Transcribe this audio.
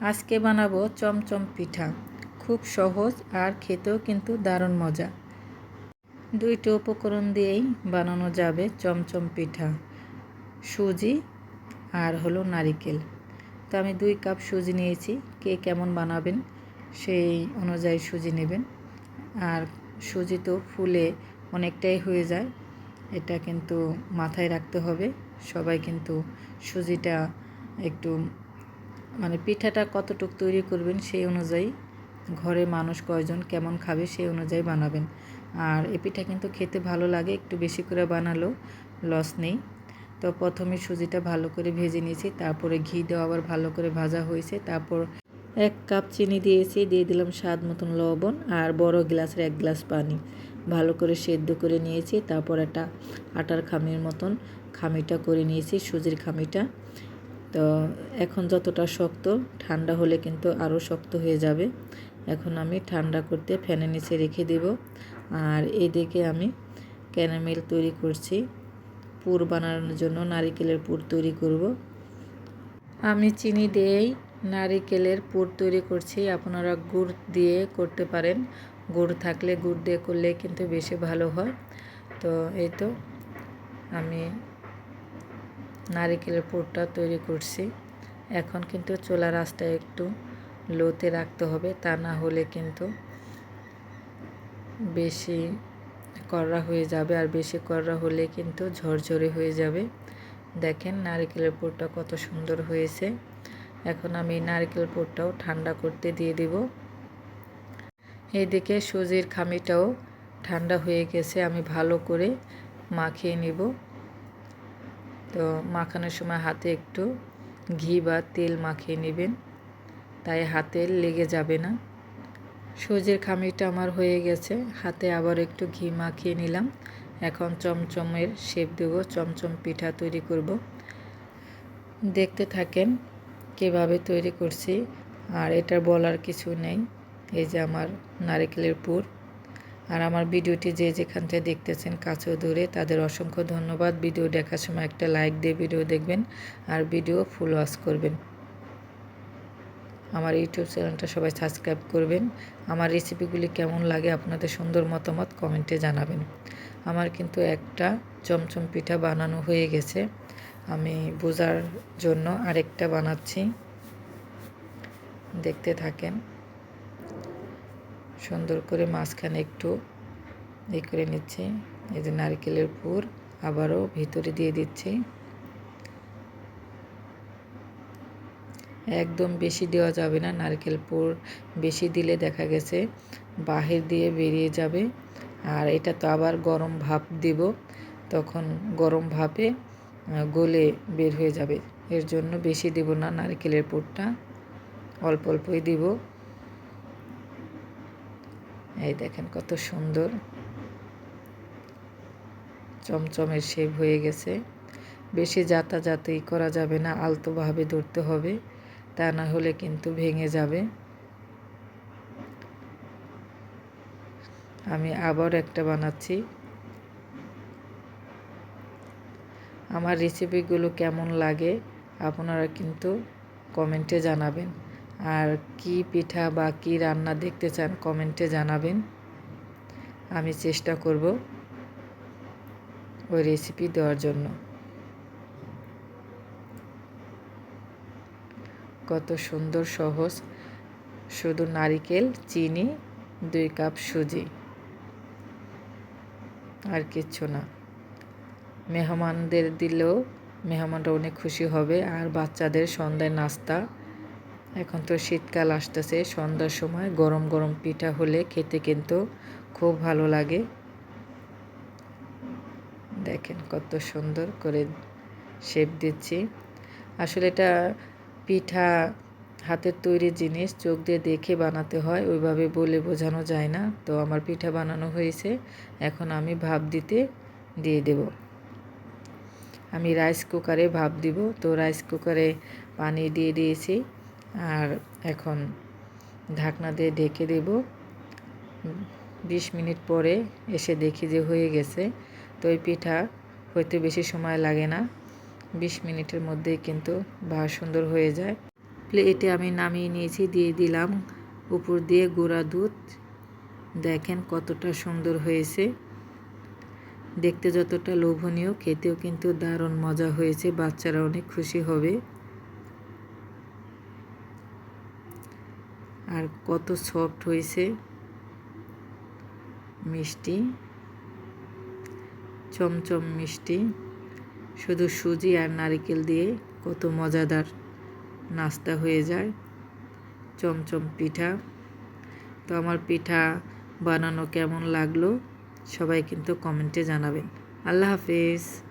আজকে বানাবো চমচম পিঠা। খুব সহজ আর খেতেও কিন্তু দারুণ মজা। দুইটা উপকরণ দিয়েই বানানো যাবে চমচম পিঠা। সুজি আর হলো নারিকেল। তো আমি দুই কাপ সুজি নিয়েছি। কে কেমন বানাবেন সেই অনুযায়ী সুজি নেবেন। আর সুজি তো ফুলে অনেকটাই হয়ে যায়, এটা কিন্তু মাথায় রাখতে হবে। সবাই কিন্তু সুজিটা একটু মানে পিঠাটা কতটুক তৈরি করবেন সেই অনুযায়ী ঘরে মানুষ কয়জন কেমন খাবে সেই অনুযায়ী বানাবেন। আর এ পিঠা কিন্তু খেতে ভালো লাগে, একটু বেশি করে বানালেও লস নেই। তো প্রথমে সুজিটা ভালো করে ভেজে নিয়েছি, তারপরে ঘি দেওয়া আবার ভালো করে ভাজা হয়েছে, তারপর এক কাপ চিনি দিয়েছি, দিয়ে দিলাম স্বাদ মতন লবণ আর বড় গ্লাসের এক গ্লাস পানি। ভালো করে সেদ্ধ করে নিয়েছি, তারপর একটা আটার খামির মতন খামিটা করে নিয়েছি, সুজির খামিটা। তো এখন যতটা শক্ত, ঠান্ডা হলে কিন্তু আরও শক্ত হয়ে যাবে। এখন আমি ঠান্ডা করতে ফ্যানের নিচে রেখে দেব। আর এদিকে আমি ক্যারামেল তৈরি করছি। পুর বানানোর জন্য নারিকেলের পুর তৈরি করব। আমি চিনি দিয়েই নারিকেলের পুর তৈরি করছি। আপনারা গুড় দিয়ে করতে পারেন। গুড় থাকলে, গুড় দিয়ে করলে কিন্তু বেশি ভালো হয়। তো এই তো আমি নারিকেলের পুরটা তৈরি করছি। এখন কিন্তু চোলা রাস্তায় একটু লোতে রাখতে হবে, তা না হলে কিন্তু বেশি কররা হয়ে যাবে আর বেশি কররা হলে কিন্তু ঝরঝরে হয়ে যাবে। দেখেন নারিকেলের পুরটা কত সুন্দর হয়েছে। এখন আমি নারকেল পুরটাও ঠান্ডা করতে দিয়ে দিব। এইদিকে সুজির খামিটাও ঠান্ডা হয়ে গেছে, আমি ভালো করে মাখিয়ে নিব। তো মাখানোর সময় হাতে একটু ঘি বা তেল মাখিয়ে নেবেন। তাই হাতে লেগে যাবে না। সুজির খামিটা আমার হয়ে গেছে। হাতে আবার একটু ঘি মাখিয়ে নিলাম। এখন চমচমের শেপ দেব, চমচম পিঠা তৈরি করব। দেখতে থাকেন কীভাবে তৈরি করছি, আর এটা বলার কিছু নেই। এই যে আমার নারিকেলের পুর। আর আমার ভিডিওটি যে যেখান থেকে দেখতেছেন কাছেও দূরে, তাদের অসংখ্য ধন্যবাদ। ভিডিও দেখার সময় একটা লাইক দিয়ে ভিডিও দেখবেন আর ভিডিও ফুল ওয়াশ করবেন। আমার ইউটিউব চ্যানেলটা সবাই সাবস্ক্রাইব করবেন। আমার রেসিপিগুলি কেমন লাগে আপনাদের সুন্দর মতামত কমেন্টে জানাবেন। আমার কিন্তু একটা চমচম পিঠা বানানো হয়ে গেছে। আমি বোঝার জন্য আরেকটা বানাচ্ছি। দেখতে থাকেন। সুন্দর করে মাঝখানে একটু এই করে নিচ্ছি। এই যে নারকেলের পুর আবারও ভিতরে দিয়ে দিচ্ছি। একদম বেশি দেওয়া যাবে না, নারকেল পুর বেশি দিলে দেখা গেছে বাহির দিয়ে বেরিয়ে যাবে। আর এটা তো আবার গরম ভাপ দিব, তখন গরম ভাপে গলে বের হয়ে যাবে। এর জন্য বেশি দেব না নারকেলের পুরটা, অল্প অল্পই দিব। এই দেখেন কত সুন্দর। চমচমের শেপ হয়ে গেছে। বেশি যাতাযাতি করা যাবে না, আলতোভাবে ধরতে হবে, তা না হলে কিন্তু ভেঙে যাবে। আমি আবার একটা বানাচ্ছি। আমার রেসিপিগুলো কেমন লাগে, আপনারা কিন্তু কমেন্টে জানাবেন। আর কি পিঠা বা কী রান্না দেখতে চান কমেন্টে জানাবেন। আমি চেষ্টা করব ওই রেসিপি দেওয়ার জন্য। কত সুন্দর সহজ। শুধু নারিকেল, চিনি, দুই কাপ সুজি। আর কিচ্ছু না। মেহমানদের দিলেও মেহমানরা অনেক খুশি হবে। আর বাচ্চাদের সন্ধ্যায় নাস্তা এখন তো শীতকাল আসতেছে, সন্ধ্যার সময় গরম গরম পিঠা হলে খেতে কিন্তু খুব ভালো লাগে। দেখেন কত সুন্দর করে শেপ দিচ্ছি। আসলে এটা পিঠা, হাতের তৈরি জিনিস, চোখ দিয়ে দেখে বানাতে হয়, ওইভাবে বলে বোঝানো যায় না। তো আমার পিঠা বানানো হয়েছে, এখন আমি ভাপ দিতে দিয়ে দেব। আমি রাইস কুকারে ভাপ দিব, তো রাইস কুকারে পানি দিয়ে দিয়েছি। আর এখন ঢাকনা দিয়ে ঢেকে দেব। বিশ মিনিট পরে এসে দেখি যে হয়ে গেছে। তো ওই পিঠা হইতে বেশি সময় লাগে না। বিশ মিনিটের মধ্যেই কিন্তু ভার সুন্দর হয়ে যায়। প্লেটে আমি নামিয়ে নিয়েছি, দিয়ে দিলাম। উপর দিয়ে গুঁড়া দুধ। দেখেন কতটা সুন্দর হয়েছে। দেখতে যতটা লোভনীয়, খেতেও কিন্তু দারুণ মজা হয়েছে। বাচ্চারা অনেক খুশি হবে। আর কত সফট হয়েছে। মিষ্টি। চমচম মিষ্টি। শুধু সুজি আর নারিকেল দিয়ে কত মজাদার নাস্তা হয়ে যায়। চমচম পিঠা। তো আমার পিঠা বানানো কেমন লাগল, সবাই কিন্তু কমেন্টে জানাবেন। আল্লাহ হাফেজ।